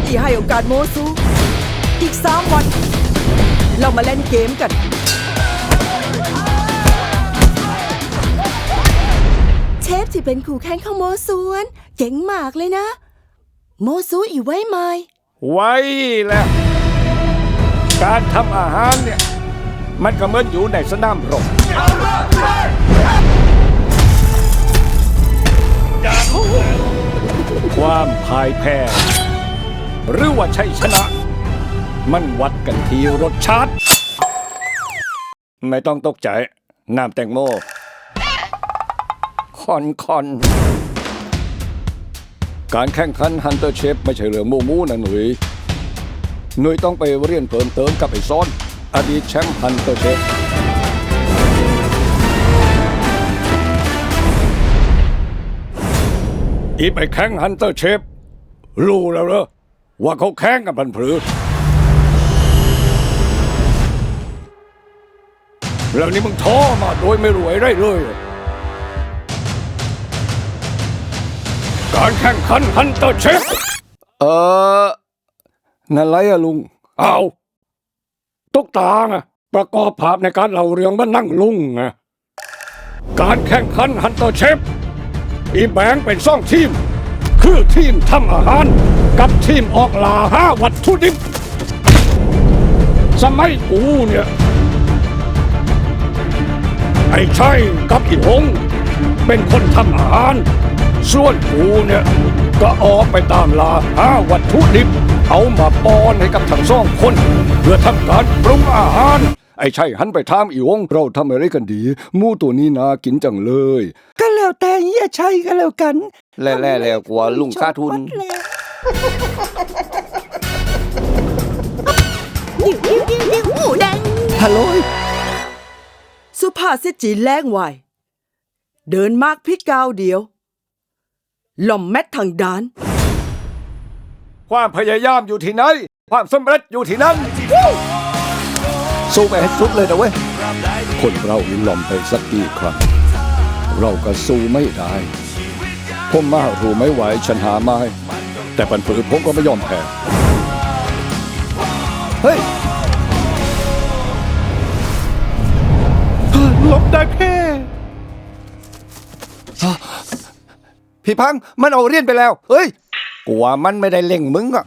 ฉันอีให้โอกาสโมซู อีกสามวัน เรามาเล่นเกมกัน เชฟที่เป็นคู่แข่งของโมซูนเจ๋งมากเลยนะ โมซูอีไว้ไหมไว้แล้วการทำอาหารเนี่ย มันก็เหมือนอยู่ในสนามรบความพ่ายแพ้ หรือว่าชัยชนะ มันวัดกันที่รสชาติ ไม่ต้องตกใจ น้ำแตงโม คอนคอน การแข่งขันฮันเตอร์เชฟไม่ใช่เรื่องมูมูนะหนุ่ยหนุ่ยต้องไปเรียนเพิ่มเติมกับไอ้ซ้อน อดีตแชมป์ฮันเตอร์เชฟอีไปแข่งฮันเตอร์เชฟรู้แล้วเหรอ ว่าเขาแข่งกันพันผือ แล้วนี่มึงท้อมาโดยไม่รวยได้เลย การแข่งขันฮันเตอร์เชฟเออนั่นไรอะลุง เอาตุ๊กตาไงประกอบภาพในการเล่าเรื่องมานั่งลุงไงการแข่งขันฮันเตอร์เชฟอีแบงเป็นซ่องทีม คือทีมทำอาหาร กับทีมออกล่าห้าวัตถุดิบ สมัยกูเนี่ย ไอ้ชัยกับอีหง เป็นคนทำอาหาร ส่วนกูเนี่ย ก็ออกไปตามลาหาวัตถุดิบ เอามาป้อนให้กับทั้งสองคน เพื่อทำการปรุงอาหารไอ้ชัยหันไปถามอีหงเราทำอะไรกันดี มูตัวนี้น่ากินจังเลย ก็แล้วแต่เฮียชัยก็แล้วกัน แล่ๆแล้วกว่าลุงค่าทุน ดิ้วดิ้วดิ้วดิ้วหมูแดง ฮัลโหลสุภาษิตจีนแรงไวเดินมากพริกกาวเดียว หล่อมแมททางดาน ความพยายามอยู่ที่ไหน ความสำเร็จอยู่ที่นั่นสู้ไปให้สุดเลยนะเว้ย คนเราลิ้นหลอมไปสักกี่ครั้งเราก็สู้ไม่ได้ ผมมารู้ไม่ไหวฉันหาไม้ แต่ปันฝืนผมก็ไม่ยอมแพ้ เฮ้ยหลบได้แค่พี่พังมันเอาเรียนไปแล้ว เฮ้ยกลัวมันไม่ได้เล่งมึงอะ